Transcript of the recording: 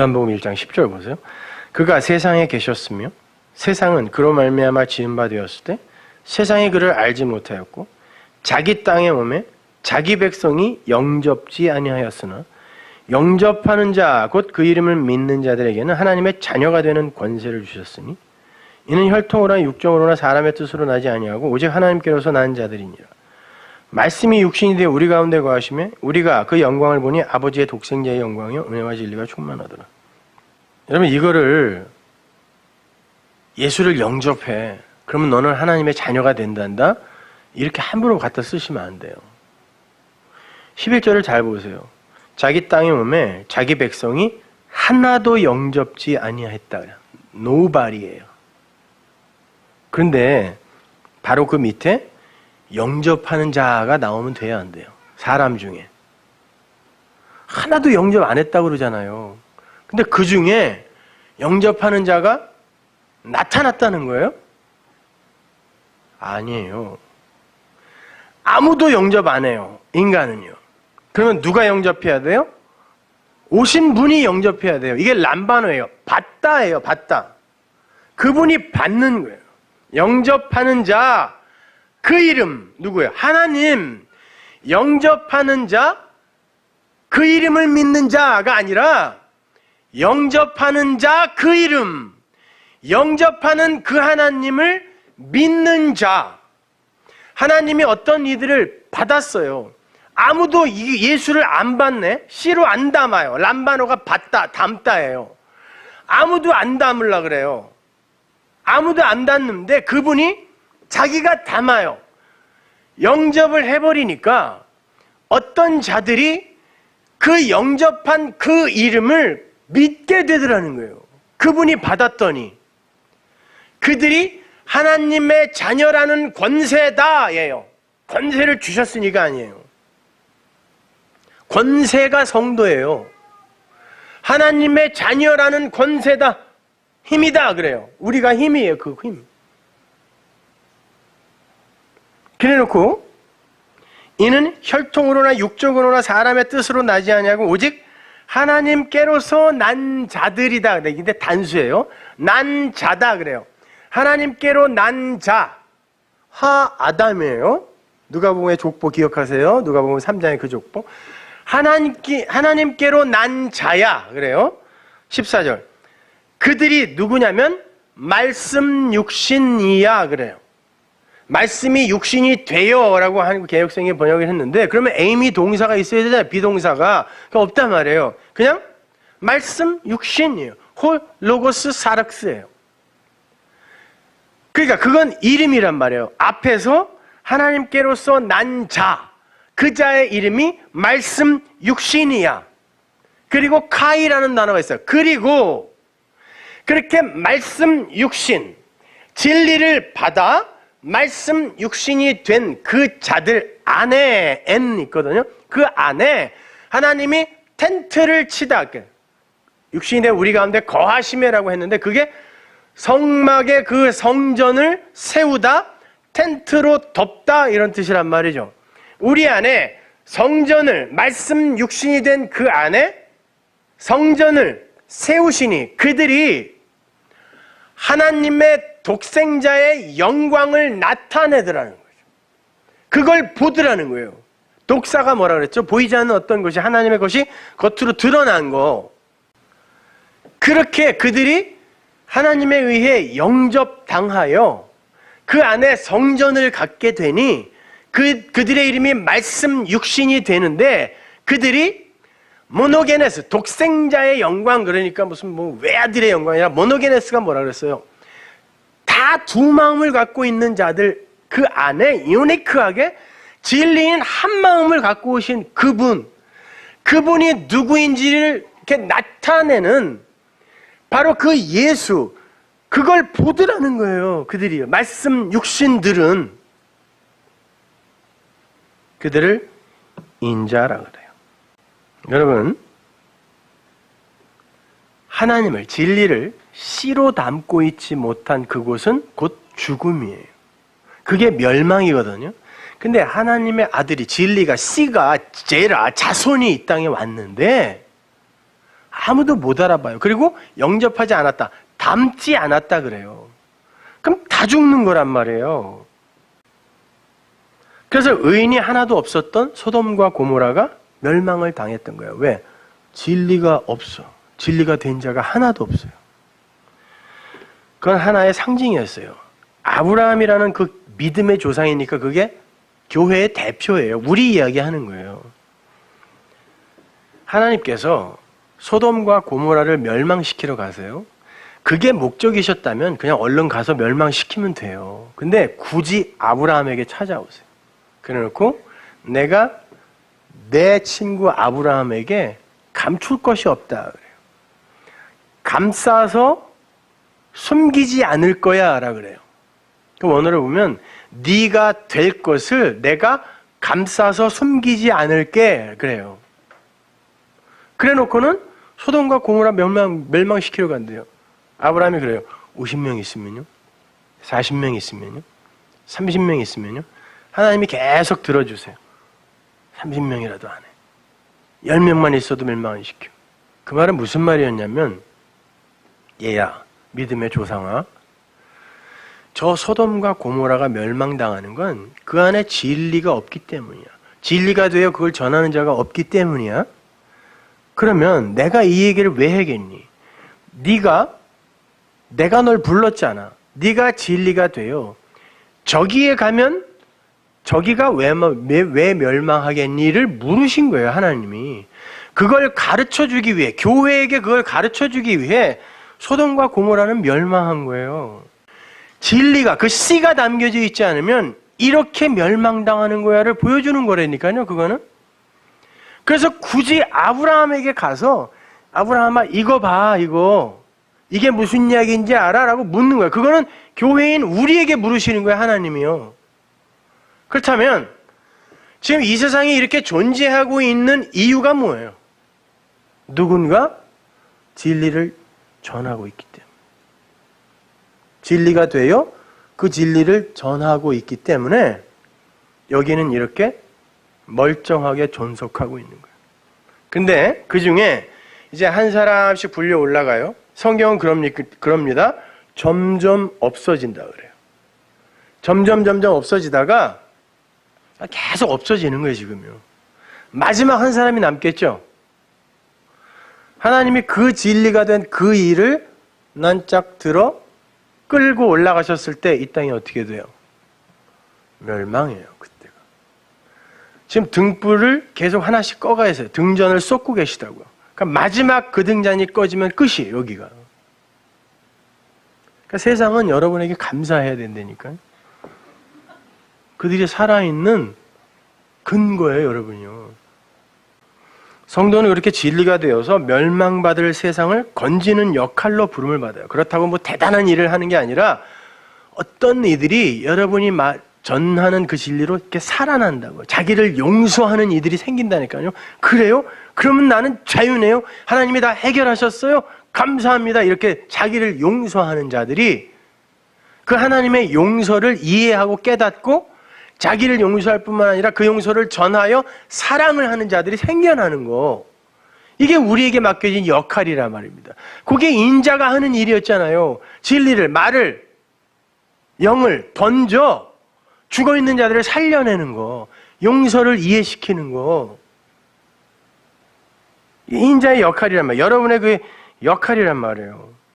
요한복음 1장 10절 보세요. 그가 세상에 계셨으며 세상은 그로 말미암아 지은 바 되었을 때 세상이 그를 알지 못하였고 자기 땅에 오매 자기 백성이 영접지 아니하였으나 영접하는 자 곧 그 이름을 믿는 자들에게는 하나님의 자녀가 되는 권세를 주셨으니 이는 혈통으로나 육정으로나 사람의 뜻으로 나지 아니하고 오직 하나님께로서 난 자들이니라. 말씀이 육신이 되어 우리 가운데 거하시며 우리가 그 영광을 보니 아버지의 독생자의 영광이요 은혜와 진리가 충만하더라. 여러분 이거를 예수를 영접해. 그러면 너는 하나님의 자녀가 된단다. 이렇게 함부로 갖다 쓰시면 안 돼요. 11절을 잘 보세요. 자기 땅에 오매 자기 백성이 하나도 영접지 아니하였다. 노발이에요. 그런데 바로 그 밑에 영접하는 자가 나오면 돼야 안 돼요. 사람 중에. 하나도 영접 안 했다고 그러잖아요. 근데 그 중에 영접하는 자가 나타났다는 거예요? 아니에요. 아무도 영접 안 해요. 인간은요. 그러면 누가 영접해야 돼요? 오신 분이 영접해야 돼요. 이게 람바노예요. 받다예요. 받다. 그분이 받는 거예요. 영접하는 자, 그 이름 누구예요? 하나님. 영접하는 자, 그 이름을 믿는 자가 아니라 영접하는 자, 그 이름. 영접하는 그 하나님을 믿는 자. 하나님이 어떤 이들을 받았어요. 아무도 예수를 안 받네? 씨로 안 담아요. 람바노가 받다, 담다예요. 아무도 안 담으려 그래요. 아무도 안 담는데 그분이 자기가 담아요. 영접을 해버리니까 어떤 자들이 그 영접한 그 이름을 믿게 되더라는 거예요. 그분이 받았더니 그들이 하나님의 자녀라는 권세다예요. 권세를 주셨으니까 아니에요. 권세가 성도예요. 하나님의 자녀라는 권세다. 힘이다 그래요. 우리가 힘이에요. 그 힘. 그래놓고 이는 혈통으로나 육적으로나 사람의 뜻으로 나지 아니하고 오직 하나님께로서 난 자들이다. 근데 단수예요. 난 자다 그래요. 하나님께로 난 자. 하 아담이에요. 누가복음의 족보 기억하세요? 누가복음 3장의 그 족보. 하나님께 하나님께로 난 자야. 그래요. 14절. 그들이 누구냐면 말씀 육신이야 그래요. 말씀이 육신이 돼요라고 하는 개혁성이 번역을 했는데 그러면 에이미 동사가 있어야 되잖아요. 비동사가 없단 말이에요. 그냥 말씀 육신이에요. 홀 로고스 사락스예요. 그러니까 그건 이름이란 말이에요. 앞에서 하나님께로서 난 자, 그 자의 이름이 말씀 육신이야. 그리고 카이라는 단어가 있어요. 그리고 그렇게 말씀 육신, 진리를 받아 말씀 육신이 된 그 자들 안에 N 있거든요. 그 안에 하나님이 텐트를 치다. 육신이 된 우리 가운데 거하심이라고 했는데 그게 성막의 그 성전을 세우다 텐트로 덮다 이런 뜻이란 말이죠. 우리 안에 성전을 말씀 육신이 된 그 안에 성전을 세우시니 그들이 하나님의 독생자의 영광을 나타내더라는 거죠. 그걸 보더라는 거예요. 독사가 뭐라 그랬죠? 보이지 않는 어떤 것이 하나님의 것이 겉으로 드러난 거. 그렇게 그들이 하나님에 의해 영접당하여 그 안에 성전을 갖게 되니 그, 그들의 이름이 말씀 육신이 되는데 그들이 모노게네스, 독생자의 영광, 그러니까 무슨 뭐 외아들의 영광이라 모노게네스가 뭐라 그랬어요? 다 두 마음을 갖고 있는 자들 그 안에 유니크하게 진리인 한 마음을 갖고 오신 그분, 그분이 누구인지를 이렇게 나타내는 바로 그 예수, 그걸 보더라는 거예요. 그들이요. 말씀 육신들은 그들을 인자라 그래요. 여러분, 하나님을, 진리를 씨로 담고 있지 못한 그곳은 곧 죽음이에요. 그게 멸망이거든요. 근데 하나님의 아들이 진리가 씨가 제라 자손이 이 땅에 왔는데 아무도 못 알아봐요. 그리고 영접하지 않았다. 닮지 않았다 그래요. 그럼 다 죽는 거란 말이에요. 그래서 의인이 하나도 없었던 소돔과 고모라가 멸망을 당했던 거예요. 왜? 진리가 없어. 진리가 된 자가 하나도 없어요. 그건 하나의 상징이었어요. 아브라함이라는 그 믿음의 조상이니까 그게 교회의 대표예요. 우리 이야기 하는 거예요. 하나님께서 소돔과 고모라를 멸망시키러 가세요. 그게 목적이셨다면 그냥 얼른 가서 멸망시키면 돼요. 근데 굳이 아브라함에게 찾아오세요. 그래놓고 내가 내 친구 아브라함에게 감출 것이 없다. 그래요. 감싸서 숨기지 않을 거야라 그래요. 그 원어를 보면 네가 될 것을 내가 감싸서 숨기지 않을게 그래요. 그래 놓고는 소돔과 고모라 멸망 멸망시키러 간대요. 아브라함이 그래요. 50명 있으면요, 40명 있으면요, 30명 있으면요. 하나님이 계속 들어주세요. 30명이라도 안 해. 10명만 있어도 멸망을 시켜. 그 말은 무슨 말이었냐면 얘야 믿음의 조상아 저 소돔과 고모라가 멸망당하는 건 그 안에 진리가 없기 때문이야. 진리가 되어 그걸 전하는 자가 없기 때문이야. 그러면 내가 이 얘기를 왜 하겠니? 네가 내가 널 불렀잖아. 네가 진리가 되어 저기에 가면 저기가 왜, 왜, 왜 멸망하겠니를 물으신 거예요, 하나님이. 그걸 가르쳐 주기 위해, 교회에게 그걸 가르쳐 주기 위해 소돔과 고모라는 멸망한 거예요. 진리가, 그 씨가 담겨져 있지 않으면 이렇게 멸망당하는 거야를 보여주는 거라니까요, 그거는. 그래서 굳이 아브라함에게 가서, 아브라함아, 이거 봐, 이거. 이게 무슨 이야기인지 알아? 라고 묻는 거예요. 그거는 교회인 우리에게 물으시는 거예요, 하나님이요. 그렇다면 지금 이 세상이 이렇게 존재하고 있는 이유가 뭐예요? 누군가 진리를 전하고 있기 때문에. 진리가 되어 그 진리를 전하고 있기 때문에 여기는 이렇게 멀쩡하게 존속하고 있는 거예요. 근데 그 중에 이제 한 사람씩 불려 올라가요. 성경은 그럽니다. 점점 없어진다 그래요. 점점 점점 없어지다가 계속 없어지는 거예요, 지금요. 마지막 한 사람이 남겠죠? 하나님이 그 진리가 된 그 일을 난짝 들어 끌고 올라가셨을 때 이 땅이 어떻게 돼요? 멸망해요, 그때가. 지금 등불을 계속 하나씩 꺼가 있어요. 등전을 쏟고 계시다고요. 그러니까 마지막 그 등잔이 꺼지면 끝이에요, 여기가. 그러니까 세상은 여러분에게 감사해야 된다니까요. 그들이 살아있는 근거예요, 여러분이요. 성도는 그렇게 진리가 되어서 멸망받을 세상을 건지는 역할로 부름을 받아요. 그렇다고 뭐 대단한 일을 하는 게 아니라 어떤 이들이 여러분이 전하는 그 진리로 이렇게 살아난다고. 자기를 용서하는 이들이 생긴다니까요. 그래요? 그러면 나는 자유네요? 하나님이 다 해결하셨어요? 감사합니다. 이렇게 자기를 용서하는 자들이 그 하나님의 용서를 이해하고 깨닫고 자기를 용서할 뿐만 아니라 그 용서를 전하여 사랑을 하는 자들이 생겨나는 거. 이게 우리에게 맡겨진 역할이라 말입니다. 그게 인자가 하는 일이었잖아요. 진리를, 말을, 영을 던져 죽어 있는 자들을 살려내는 거. 용서를 이해시키는 거. 인자의 역할이란 말이에요. 여러분의 그 역할이란 말이에요.